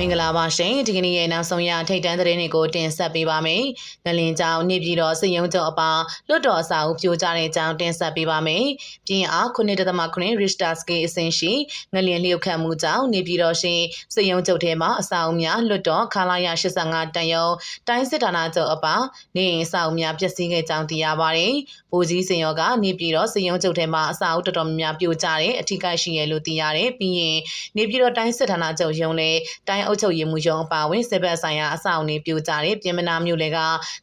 မင်္ဂလာပါရှင်ဒီကနေ့ရဲ့နောက်ဆုံးရထိတ်တန်းသတင်းတွေကိုတင်ဆက်ပေးပါမယ်။ငလင်ကြောင်နေပြည်တော်စည်ရုံးချုပ်အပါလွတ်တော်အစာအုပ်ပြိုကျတဲ့အကြောင်းတင်ဆက်ပေးပါမယ်။ပြင်အား9.9 Richter scale အဆင့်ရှိငလင်လျုပ်ခတ်မှုကြောင့်နေပြည်တော်ရှိစည်ရုံးချုပ်ထဲမှာအစာအုပ်များလွတ်တော်ခလာရ85တန်ယုံတိုင်းစစ်ဌာနချုပ်အပါနေအိမ်အစာအုပ်များပျက်စီးခဲ့ကြောင်းသိရပါတယ်။ဗိုလ်ကြီးစင်ရောကနေပြည်တော်စည်ရုံးချုပ်ထဲမှာအစာအုပ်တော်တော်များများပြိုကျတဲ့အထိကိရှိရလို့သိရတယ်။ပြီးရင်နေပြည်တော်တိုင်းစစ်ဌာနချုပ်ရုံးနဲ့တိုင်းအုပ်ချုပ်ရေးမှူးရုံးအပါအဝင်စစ်ဘက်ဆိုင်ရာအဆောက်အဦပြိုကျတဲ့ပြင်မနာမြို့လေက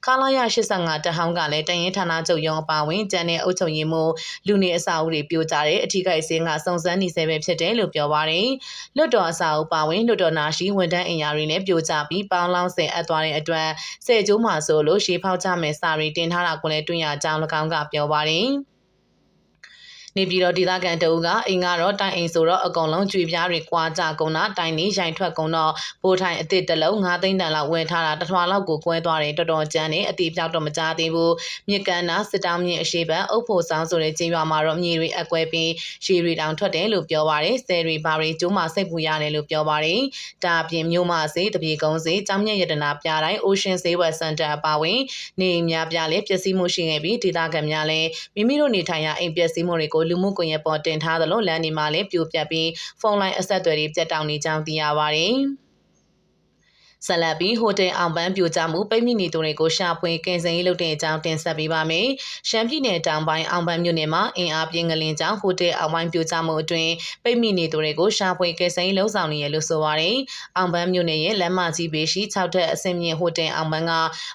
ခလာရ85တဟောင်းကလည်းတရင်ဌာနချုပ်ရုံးအပါအဝင်ကျန်တဲ့အုပ်ချုပ်ရေးမှူးလူနေအဆောက်အဦတွေပြိုကျတဲ့အထူးကိစ္စကစုံစမ်းနေဆဲပဲဖြစ်တယ်လို့ပြောပါတယ်။လွတ်တော်အဆောက်အဦပါဝင်လွတ်တော်နာရှိဝန်ထမ်းအင်အားတွေနဲ့ပြိုကျပြီးပေါင်းလောင်းဆင်အပ်သွားတဲ့အတွက်ဆယ်ကျိုးမှာဆိုလို့ရှေးဖောက်ချမယ်စာရီတင်ထားတာကိုလည်းတွေ့ရကြောင်း၎င်းကပြောပါတယ်။ နေပြည်တော်ဒေသခံတအုပ်ကအိမ်ကတော့တိုင်အိမ်ဆိုတော့အကုန်လုံးကြွေပြားတွေကွာကြကုန်တာတိုင်နေရိုင်ထွက်ကုန်တော့ဘိုးထိုင်အစ်စ်တလုံး9သိန်းတန်လောက်ဝယ်ထားတာတထွာလောက်ကိုကွဲသွားတယ်တော်တော်ကျန်းနေအတီးပြောက်တော့မကြသေးဘူးမြစ်ကန်နာစစ်တောင်းမြင့်အရှိဘအုပ်ဖို့ဆောင်ဆိုတဲ့ကြေးရွာမှာတော့မြေတွေအကွဲပြီးရှည်တွေတောင်ထွက်တယ်လို့ပြောပါတယ်ဆယ်တွေဘာတွေကျိုးမှစိတ်ပူရတယ်လို့ပြောပါတယ်ဒါအပြင်မြို့မစေးတပြေကုန်းစေးကျောင်းမြတ်ရတနာပြတိုင်း Ocean Saver Center အပါဝင်နေအိမ်များပြလည်းပျက်စီးမှုရှိခဲ့ပြီးဒေသခံများလည်းမိမိတို့နေထိုင်ရာအိမ်ပျက်စီးမှုတွေကိုလူမှုကွန်ရက်ပေါ်တင်ထားသလိုလမ်းတွေမှာလည်းပြိုပြက်ပြီးဖုန်းလိုင်းအဆက်အသွယ်တွေပြတ်တောက်နေကြောင်းသိရပါတယ်။ ဆက်လက်ပြီးဟိုတယ်အောင်ပန်းပြိုကျမှုပိတ်မိနေသူတွေကိုရှာဖွေကင်ဆယ်ရေးလုပ်တဲ့အကြောင်းတင်ဆက်ပေးပါမယ်။ရှမ်းပြည်နယ်တောင်ပိုင်းအောင်ပန်းမြို့နယ်မှာအင်အားပြင်းကလင်းကြောင့်ဟိုတယ်အောင်ပန်းပြိုကျမှုအတွင်းပိတ်မိနေသူတွေကိုရှာဖွေကင်ဆယ်ရေးလုပ်ဆောင်နေရလို့ဆိုပါတယ်။အောင်ပန်းမြို့နယ်ရဲ့လမ်းမကြီးဘေးရှိ6ထက်အဆင့်မြင့်ဟိုတယ်အောင်ပန်းက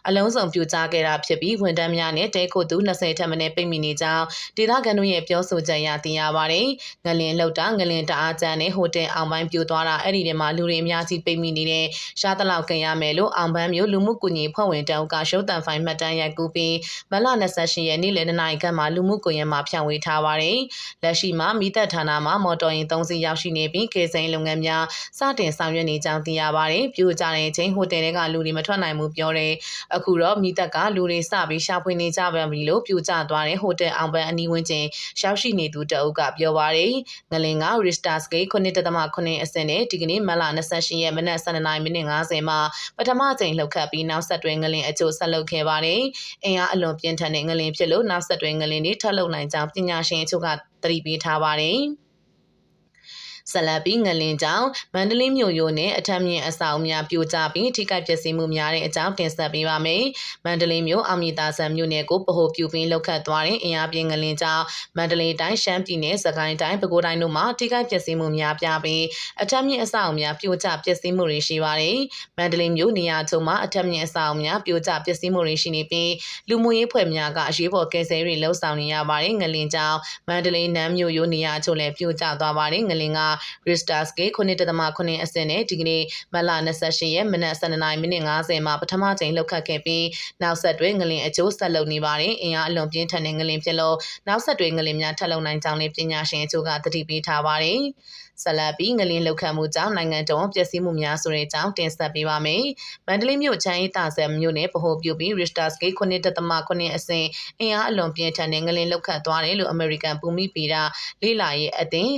အလုံးစုံပြိုကျခဲ့တာဖြစ်ပြီးဝန်ထမ်းများနဲ့တဲခိုသူ20ထက်မနည်းပိတ်မိနေကြောင်းဒေသခံတို့ရဲ့ပြောဆိုချက်အရသိရပါတယ်။ငလင်လှုပ်တာငလင်တအားကျန်တဲ့ဟိုတယ်အောင်ပန်းပြိုသွားတာအဲ့ဒီထဲမှာလူတွေအများကြီးပိတ်မိနေတဲ့ရှားတလောက်ခင်ရမယ်လို့အောင်ပန်းမျိုးလူမှုကွန်ရက်ဖွဲ့ဝင်တအုပ်ကရှုံးတန်ဖိုင်မှတ်တမ်းရိုက်ကူးပြီးမလ28ရက်နေ့လယ်2နာရီခန့်မှာလူမှုကွန်ရက်မှာဖြန့်ဝေထားပါတယ်။လက်ရှိမှာမိသက်ဌာနမှာမော်တော်ယာဉ်3စီးရောက်ရှိနေပြီးကေစိန်လုပ်ငန်းများစတင်ဆောင်ရွက်နေကြောင်းသိရပါတယ်။ပြိုကျတဲ့အချိန်ဟိုတယ်တွေကလူတွေမထွက်နိုင်ဘူးပြောတယ်။အခုတော့မိသက်ကလူတွေစပြီးရှာဖွေနေကြပါပြီလို့ပြိုကျသွားတဲ့ဟိုတယ်အောင်ပန်းအနီးဝန်းကျင်ရောက်ရှိနေသူတအုပ်ကပြောပါတယ်။ငလင်က Richter scale 9.9အဆင့်နဲ့ဒီကနေ့မလ28ရက်မနက်7:50မိနစ်50မှာပထမကြိမ်လှုပ်ခတ်ပြီးနောက်ဆက်တွဲငလင်အကျိုးဆက်လုပ်ခဲ့ပါတယ်။အင်အားအလွန်ပြင်းထန်တဲ့ငလင်ဖြစ်လို့နောက်ဆက်တွဲငလင်တွေထပ်လုပ်နိုင်ကြောင်းပညာရှင်အချို့ကသတိပေးထားပါတယ်။ ဆက်လက်ပြီးငလင်ကြောင့်မန္တလေးမြို့ရိုးနဲ့အထက်မြင့်အဆောက်အများပြိုကျပြီးထိခိုက်ပျက်စီးမှုများတဲ့အကြောင်းတင်ဆက်ပေးပါမယ်။မန္တလေးမြို့အောင်မြင့်သာဆန်မြို့နယ်ကိုပဟိုပြူပင်းလောက်ခတ်သွားတဲ့အင်အားပြင်းငလင်ကြောင့်မန္တလေးတိုင်းရှမ်းပြည်နယ်စကိုင်းတိုင်းပဲခူးတိုင်းတို့မှာထိခိုက်ပျက်စီးမှုများပြားပြီးအထက်မြင့်အဆောက်အများပြိုကျပျက်စီးမှုတွေရှိပါတယ်။မန္တလေးမြို့နေရာချုံမှာအထက်မြင့်အဆောက်အများပြိုကျပျက်စီးမှုတွေရှိနေပြီးလူမှုရေးဖွဲ့များကအရေးပေါ်ကယ်ဆယ်ရေးလှုပ်ဆောင်နေရပါတယ်။ငလင်ကြောင့်မန္တလေးနမ်းမြို့ရိုးနေရာချုံလည်းပြိုကျသွားပါတယ်။ငလင်က Risters ကေ9.9အဆင့်နဲ့ဒီကနေ့မလ28ရက်မနက်12:50မိနစ်50မှာပထမကြိမ်လှုပ်ခတ်ခဲ့ပြီးနောက်ဆက်တွဲငလင်အကျိုးဆက်လုပ်နေပါတယ်။အင်အားအလွန်ပြင်းထန်တဲ့ငလင်ဖြစ်လို့နောက်ဆက်တွဲငလင်များထပ်လုံနိုင်ကြောင်းလည်းပညာရှင်အချို့ကသတိပေးထားပါတယ်။ဆက်လက်ပြီးငလင်းလောက်ခတ်မှုကြောင့်နိုင်ငံတော်ပျက်စီးမှုများဆိုတဲ့အကြောင်းတင်ဆက်ပေးပါမယ်။မန္တလေးမြို့ချမ်းရေးတာဆန်မြို့နယ်ဗဟိုပြုပြီး Richter scale 9.9အဆင့်အင်အားအလွန်ပြင်းထန်တဲ့ငလင်းလောက်ခတ်သွားတယ်လို့ American ဘူမိဗေဒလေးလာရေးအသင်း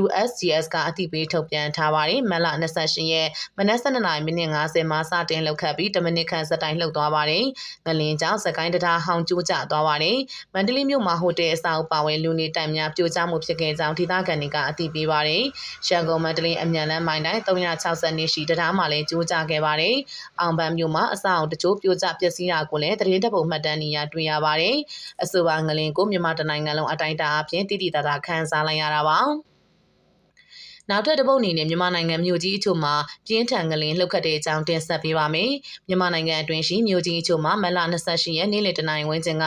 USGS က အသိပေးထုတ်ပြန်ထားပါတယ်။မလ28ရက်မနက်7:50မိနစ်50မှာစတင်လောက်ခတ်ပြီး10မိနစ်ခန့်စတိုင်လှုပ်သွားပါတယ်။ငလင်းကြောင့်စကိုင်းတရားဟောင်ကျိုးကျသွားပါတယ်။မန္တလေးမြို့မှာဟိုတယ်အဆောက်ပါဝင်လူနေတိုင်များပြိုကျမှုဖြစ်ခဲ့ကြောင်းဒေသခံတွေကအသိပေးပါတယ်။ရန်ကုန်မန္တလေးအမြန်လမ်းမိုင်တိုင်း360နှစ်ရှိတရားမှလည်းကြိုးကြခဲ့ပါတယ်။အောင်ပန်းမြို့မှာအဆောက်အတချို့ပြိုကျပျက်စီးတာကိုလည်းသတင်းတပ်ပုံမှတ်တမ်းနေရတွေ့ရပါတယ်။အဆိုပါငလင်ကိုမြန်မာတနိုင်ငံလုံးအတိုင်းအတာအပြင်တည်တည်တသာခန်းစားလိုက်ရတာပါ။ နောက်ထပ်တစ်ပုတ်အနေနဲ့မြန်မာနိုင်ငံမြို့ကြီးအချို့မှာပြင်းထန်ကလင်လှုပ်ခတ်တဲ့အကြောင်းတင်ဆက်ပေးပါမယ်။မြန်မာနိုင်ငံအတွင်းရှိမြို့ကြီးအချို့မှာမလ28ရက်နေ့လယ်တနိုင်ဝန်းကျင်က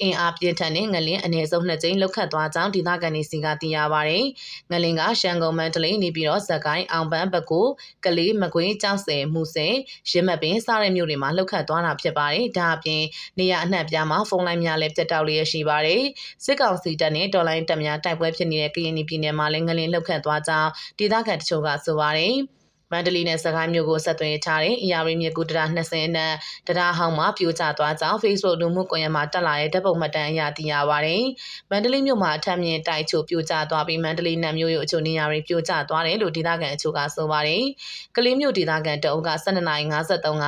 အင်အားပြင်းထန်တဲ့ငလင်အနည်းဆုံးနှစ်ကြိမ်လှုပ်ခတ်သွားကြောင်းဒေသခံတွေစီကသိရပါဗျ။ငလင်ကရှန်ကုန်မန္တလေးနေပြီးတော့ဇက်ကိုင်းအောင်ပန်းဘကူကလေးမကွေးကြောက်စင်မှုစင်ရမပင်စတဲ့မြို့တွေမှာလှုပ်ခတ်သွားတာဖြစ်ပါတယ်။ဒါအပြင်နေရအနှံ့ပြားမှာဖုန်းလိုင်းများလည်းပြတ်တောက်လျက်ရှိပါတယ်။စစ်ကောင်စီတပ်နဲ့တော်လိုင်းတပ်များတိုက်ပွဲဖြစ်နေတဲ့ကရင်ပြည်နယ်မှာလည်းငလင်လှုပ်ခတ်သွားကြောင်းဒေသခံတချို့ကဆိုပါတယ် မန္တလေးနဲ့စကိုင်းမြို့ကိုဆက်သွယ်ထားတဲ့အရာရီမြစ်ကူတရာ20အနက်တရားဟောင်းမှာပြိုကျသွားကြောင်း Facebook လူမှုကွန်ရက်မှာတက်လာတဲ့ဓာတ်ပုံမှတ်တမ်းအရသိရပါတယ်။မန္တလေးမြို့မှာအထက်မြင့်တိုက်ချိုပြိုကျသွားပြီးမန္တလေးနတ်မြို့ရဲ့အချို့နေရာတွေပြိုကျသွားတယ်လို့ဒေသခံအချို့ကဆိုပါတယ်။ကလေးမြို့ဒေသခံတအုပ်က12:53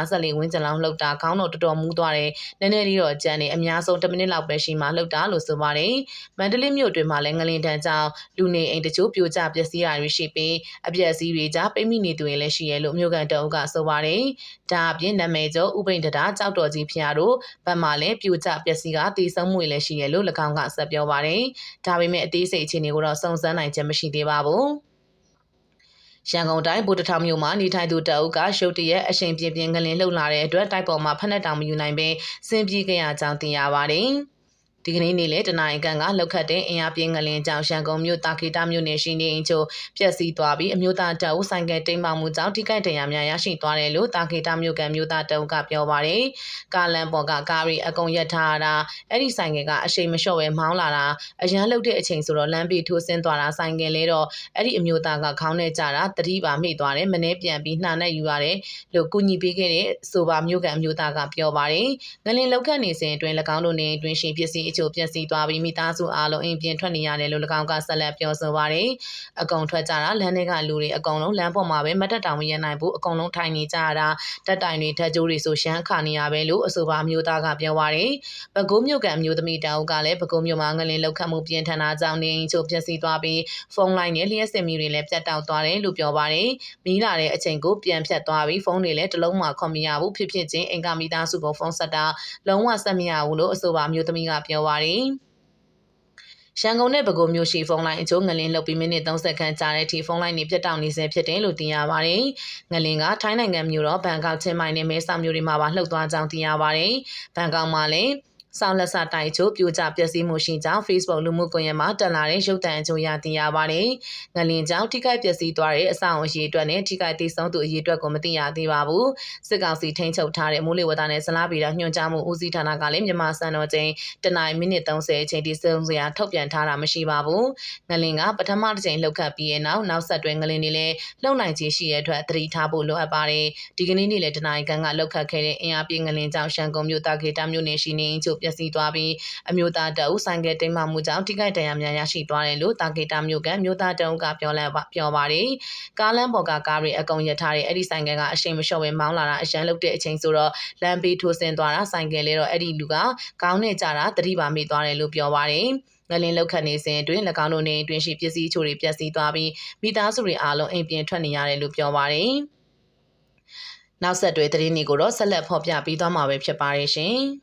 54ဝန်းကျင်လောက်လှုပ်တာခေါင်းတော့တော်တော်မူးသွားတယ်။နည်းနည်းလေးတော့ကြမ်းနေအများဆုံး10မိနစ်လောက်ပဲရှိမှလှုပ်တာလို့ဆိုပါတယ်။မန္တလေးမြို့တွင်မှာလည်းငလင်တန်းကြောင့်လူနေအိမ်တချို့ပြိုကျပျက်စီးတာတွေရှိပြီးအပျက်စီးတွေကြားပိတ်မိနေသူတွေလည်းရှိရလို့မြို့ကန်တအုပ်ကဆိုပါတယ်။ဒါအပြင်နာမည်ကျော်ဥပိန်တတာကြောက်တော်ကြီးဖျားတို့ဗတ်မှာလည်းပြိုကျပျက်စီးကတည်ဆုံမှုတွေလည်းရှိရလို့၎င်းကဆက်ပြောပါတယ်။ဒါပေမဲ့အသေးစိတ်အခြေအနေကိုတော့စုံစမ်းနိုင်ခြင်းမရှိသေးပါဘူး။ရန်ကုန်တိုင်းဗိုလ်တထောင်မြို့မှာနေထိုင်သူတအုပ်ကရှုပ်တရက်အရှင်ပြင်းပြင်းငလင်လှုပ်လာတဲ့အတွက်တိုက်ပေါ်မှာဖက်နှက်တောင်မယူနိုင်ပင်စင်ပြေးကြရကြောင်းသိရပါတယ်။ ဒီကနေ့နေ့လေတနင်္ဂနွေကလောက်ခတ်တဲ့အင်အားပြင်းငလင်ကြောင့်ရန်ကုန်မြို့တာခေတာမြို့နယ်ရှိနေအင်ချိုပျက်စီးသွားပြီးအမျိုးသားတပ်ဦးဆိုင်ကတိမ်မောင်မှုကြောင့်ထိခိုက်ဒဏ်ရာများရရှိသွားတယ်လို့တာခေတာမြို့ကန်မြို့သားတပ်ဦးကပြောပါတယ်။ကားလန်ပေါ်ကကားရီအကုန်ရက်ထားတာအဲ့ဒီဆိုင်ကကအရှိန်မလျှော့ပဲမောင်းလာတာအရန်လှုပ်တဲ့အချိန်ဆိုတော့လမ်းပြေထိုးဆင်းသွားတာဆိုင်ကလဲတော့အဲ့ဒီအမျိုးသားကခေါင်းနဲ့ကြတာတတိပါမိသွားတယ်မနေ့ပြန်ပြီးနှာနဲ့ယူရတယ်လို့ကုညီပေးခဲ့တဲ့ဆိုပါမြို့ကန်အမျိုးသားကပြောပါတယ်။ငလင်လောက်ခတ်နေစဉ်အတွင်း၎င်းတို့နေအတွင်းရှင်ပစ္စည်းအချို့ပျက်စီးသွားပြီးမိသားစုအားလုံးအိမ်ပြင်ထွက်နေရတယ်လို့၎င်းကဆက်လက်ပြောဆိုပါတယ်။အကုန်ထွက်ကြတာလမ်းထဲကလူတွေအကုန်လုံးလမ်းပေါ်မှာပဲမတက်တောင်မရနိုင်ဘူးအကုန်လုံးထိုင်နေကြတာတက်တိုင်တွေထက်ကြိုးတွေဆိုရှမ်းခါနေရပဲလို့အဆိုပါမျိုးသားကပြောပါတယ်။ပဲခူးမြို့ကမျိုးသမီးတောင်ကလည်းပဲခူးမြို့မှာငလင်လောက်ခတ်မှုပြင်းထန်တာကြောင့်နေအိမ်ချို့ပျက်စီးသွားပြီးဖုန်းလိုင်းနဲ့လျှက်စစ်မီတွေလည်းပြတ်တောက်သွားတယ်လို့ပြောပါတယ်။မီးလာတဲ့အချိန်ကိုပြန်ဖြတ်သွားပြီးဖုန်းတွေလည်းတစ်လုံးမှခွန်မရဘူးဖြစ်ဖြစ်ချင်းအင်္ဂါမိသားစုကိုဖုန်းဆက်တာလုံးဝဆက်မရဘူးလို့အဆိုပါမျိုးသမီးကပြောပါတယ်။ရန်ကုန်နဲ့ပဲခူးမြို့ရှိဖုန်းလိုင်းအကျိုးငလင်းလှုပ်ပြီးမိနစ်30ခန့်ကြာတဲ့အထိဖုန်းလိုင်းတွေပြတ်တောက်နေဆဲဖြစ်တယ်လို့သိရပါတယ်။ငလင်းကထိုင်းနိုင်ငံမြို့တော်ဘန်ကောက်ချင်းမိုင်နဲ့မဲဆောက်မြို့တွေမှာပါလှုပ်သွားကြောင်းသိရပါတယ်။ဘန်ကောက်မှာလည်း ဆောင်းလက်စတိုင်ချို့ပြိုကျပျက်စီးမှုရှိကြောင်း Facebook လူမှုကွန်ရက်မှာတက်လာတဲ့ရုပ်သံအကျိုးရသိရပါတယ်။ငလင်ကြောင့်ထိခိုက်ပျက်စီးသွားတဲ့အဆောက်အအုံရေးအတွက်နဲ့ထိခိုက်ဒေဆုံးသူအရေးအတွက်ကိုမသိရသေးပါဘူး။စစ်ကောင်စီထိန်းချုပ်ထားတဲ့မိုးလေဝသနဲ့ဇလားဗီဒညွှန်ကြားမှုဦးစီးဌာနကလည်းမြန်မာစံတော်ချိန်တနင်္လာမိနစ်30အချိန်ထိစုံစရာထုတ်ပြန်ထားတာမရှိပါဘူး။ငလင်ကပထမတစ်ချိန်လှုပ်ခတ်ပြီးရဲ့နောက်နောက်ဆက်တွဲငလင်တွေလည်းလှုပ်နိုင်ခြင်းရှိတဲ့အတွက်သတိထားဖို့လိုအပ်ပါတယ်။ဒီကနေ့နေ့လည်းတနင်္လာကန်ကလှုပ်ခတ်ခဲ့တဲ့အင်အားပြင်းငလင်ကြောင့်ရှန်ကုန်မြို့တာခေတာမြို့နယ်ရှိနေချို့ပျက်စီးသွားပြီးအမျိုးသားတအုပ်ဆိုင်ကတိမ်မှမှုကြောင့်ထိခိုက်ဒဏ်ရာများရရှိသွားတယ်လို့တာဂေတာမြို့ကန်မြို့သားတအုပ်ကပြောလဲပြောပါတယ်။ကားလမ်းပေါ်ကကားတွေအကုန်ရထားတဲ့အဲ့ဒီဆိုင်ကကအရှိန်မလျှော့ပဲမောင်းလာတာအရန်လုတဲ့အချိန်ဆိုတော့လမ်းပေးထိုးဆင်းသွားတာဆိုင်ကလေးတော့အဲ့ဒီလူကခေါင်းနဲ့ကြတာတတိပါမိသွားတယ်လို့ပြောပါတယ်။ငလင်းလောက်ခတ်နေစဉ်အတွင်း၎င်းတို့နေအတွင်းရှိပစ္စည်းချို့တွေပျက်စီးသွားပြီးမိသားစုတွေအားလုံးအိမ်ပြင်ထွက်နေရတယ်လို့ပြောပါတယ်။နောက်ဆက်တွဲသတင်းတွေကိုတော့ဆက်လက်ဖော်ပြပေးသွားမှာပဲဖြစ်ပါတယ်ရှင်။